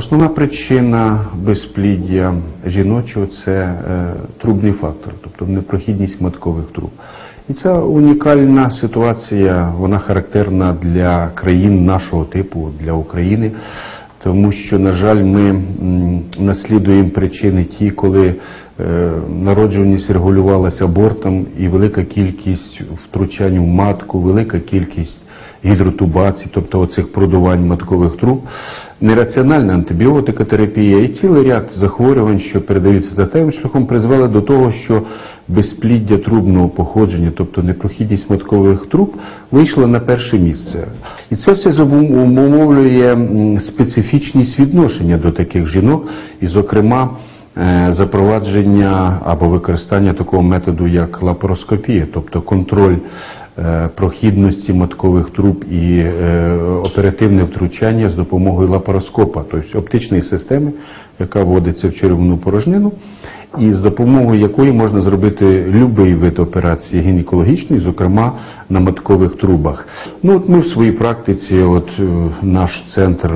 Основна причина безпліддя жіночого це е, трубний фактор, тобто непрохідність маткових труб. І ця унікальна ситуація, вона характерна для країн нашого типу, для України, тому що, на жаль, ми наслідуємо причини ті, коли е, народжуваність регулювалася абортом і велика кількість втручань в матку, велика кількість гідротубацій, тобто оцих продувань маткових труб, нераціональна антибіотикотерапія і цілий ряд захворювань, що передаються затевим шляхом, призвели до того, що безпліддя трубного походження, тобто непрохідність маткових труб, вийшла на перше місце. І це все зумовлює специфічність відношення до таких жінок, і, зокрема, е, запровадження або використання такого методу, як лапароскопія, тобто контроль прохідності маткових труб і е, оперативне втручання з допомогою лапароскопа, тобто оптичної системи, яка вводиться в черевну порожнину, і з допомогою якої можна зробити будь-який вид операції гінекологічної, зокрема на маткових трубах. Ну от ми в своїй практиці, от е, наш центр.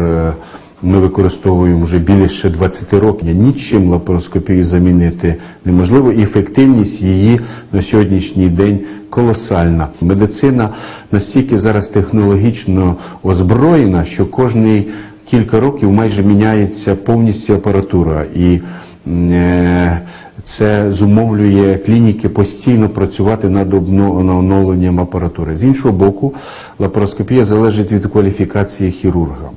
Ми використовуємо вже більше 20 років. Нічим лапароскопію замінити неможливо. І ефективність її на сьогоднішній день колосальна. Медицина настільки зараз технологічно озброєна, що кожні кілька років майже міняється повністю апаратура. І е, це зумовлює клініки постійно працювати над оновленням апаратури. З іншого боку, лапароскопія залежить від кваліфікації хірурга.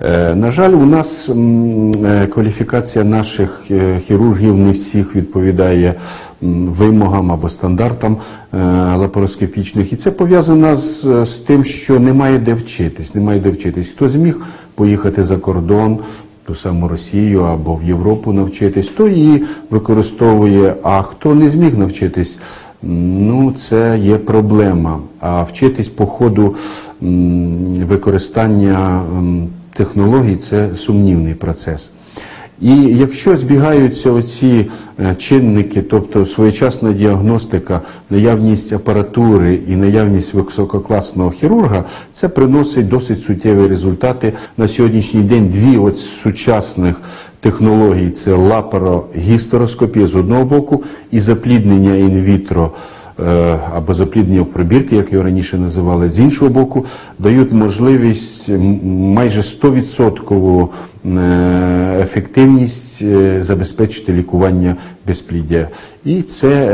Е, На жаль, у нас е, кваліфікація наших е, хірургів не всіх відповідає вимогам або стандартам лапароскопічних. І це пов'язано з, з тим, що немає де вчитись. Немає де вчитись. Хто зміг поїхати за кордон, ту саму Росію або в Європу навчитись, то її використовує, а хто не зміг навчитись, ну це є проблема. А вчитись по ходу використання технологій це сумнівний процес. І якщо збігаються оці е, чинники, тобто своєчасна діагностика, наявність апаратури і наявність висококласного хірурга, це приносить досить суттєві результати. На сьогоднішній день дві от сучасних технологій це лапарогістероскопія з одного боку і запліднення інвітро або запліднення в пробірки, як його раніше називали, з іншого боку, дають можливість майже 100% е, ефективність е, забезпечити лікування безпліддя. І це, е,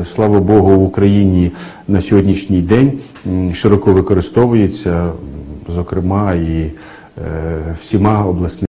е, слава Богу, в Україні на сьогоднішній день широко використовується, зокрема і е, всіма обласними.